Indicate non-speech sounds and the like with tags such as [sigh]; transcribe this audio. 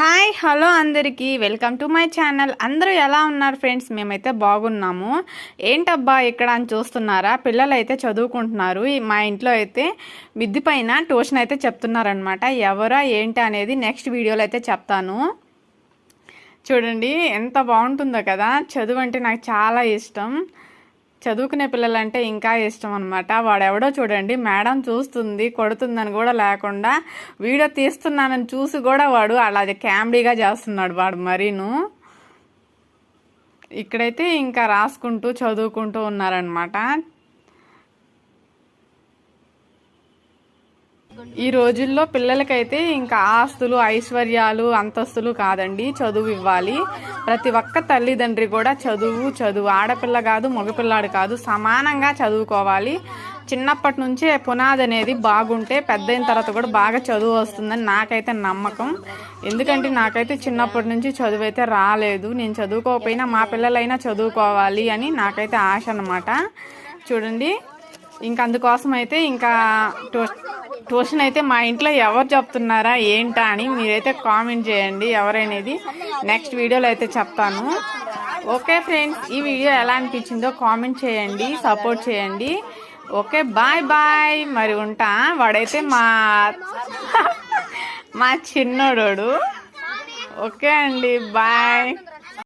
Hi hello అందరికీ. Welcome to my channel. అందరూ ఎలా ఉన్నారు ఫ్రెండ్స్? మేమైతే బాగున్నాము. ఏంటబ్బా ఇక్కడ అని చూస్తున్నారా? పిల్లలు అయితే చదువుకుంటున్నారు మా ఇంట్లో అయితే మిద్ది పైన ట్యూషన్ అయితే చెప్తున్నారనమాట ఎవరా ఏంటి అనేది నెక్స్ట్ వీడియోలో అయితే చెప్తాను. చూడండి ఎంత బాగుంటుందో కదా. చదువు అంటే నాకు చాలా ఇష్టం. చదువుకునే పిల్లలంటే ఇంకా ఇష్టం అనమాట వాడెవడో చూడండి మేడం చూస్తుంది కొడుతుందని కూడా లేకుండా వీడియో తీస్తున్నానని చూసి కూడా వాడు అలా క్యామ్డీగా చేస్తున్నాడు వాడు మరీను. ఇక్కడైతే ఇంకా రాసుకుంటూ చదువుకుంటూ ఉన్నారనమాట ఈ రోజుల్లో పిల్లలకైతే ఇంకా ఆస్తులు ఐశ్వర్యాలు అంతస్తులు కాదండి. చదువు ఇవ్వాలి. ప్రతి ఒక్క తల్లిదండ్రి కూడా చదువు చదువు. ఆడపిల్ల కాదు మగపిల్లాడు కాదు సమానంగా చదువుకోవాలి. చిన్నప్పటి నుంచే పునాది అనేది బాగుంటే పెద్ద అయిన తర్వాత కూడా బాగా చదువు వస్తుందని నాకైతే నమ్మకం. ఎందుకంటే నాకైతే చిన్నప్పటి నుంచి చదువు అయితే రాలేదు. నేను చదువుకోకపోయినా మా పిల్లలైనా చదువుకోవాలి అని నాకైతే ఆశ అనమాట చూడండి. ఇంకా అందుకోసం అయితే ఇంకా ట్యూ- ట్యూషన్ అయితే మా ఇంట్లో ఎవరు చెప్తున్నారా ఏంటా అని మీరైతే కామెంట్ చేయండి ఎవరనేది నెక్స్ట్ వీడియోలో అయితే చెప్తాను. ఓకే ఫ్రెండ్స్ ఈ వీడియో ఎలా అనిపించిందో కామెంట్ చేయండి సపోర్ట్ చేయండి. Okay bye bye. మరి ఉంటా వాడైతే మా [laughs] మా చిన్నోడు. ఓకే అండి బాయ్.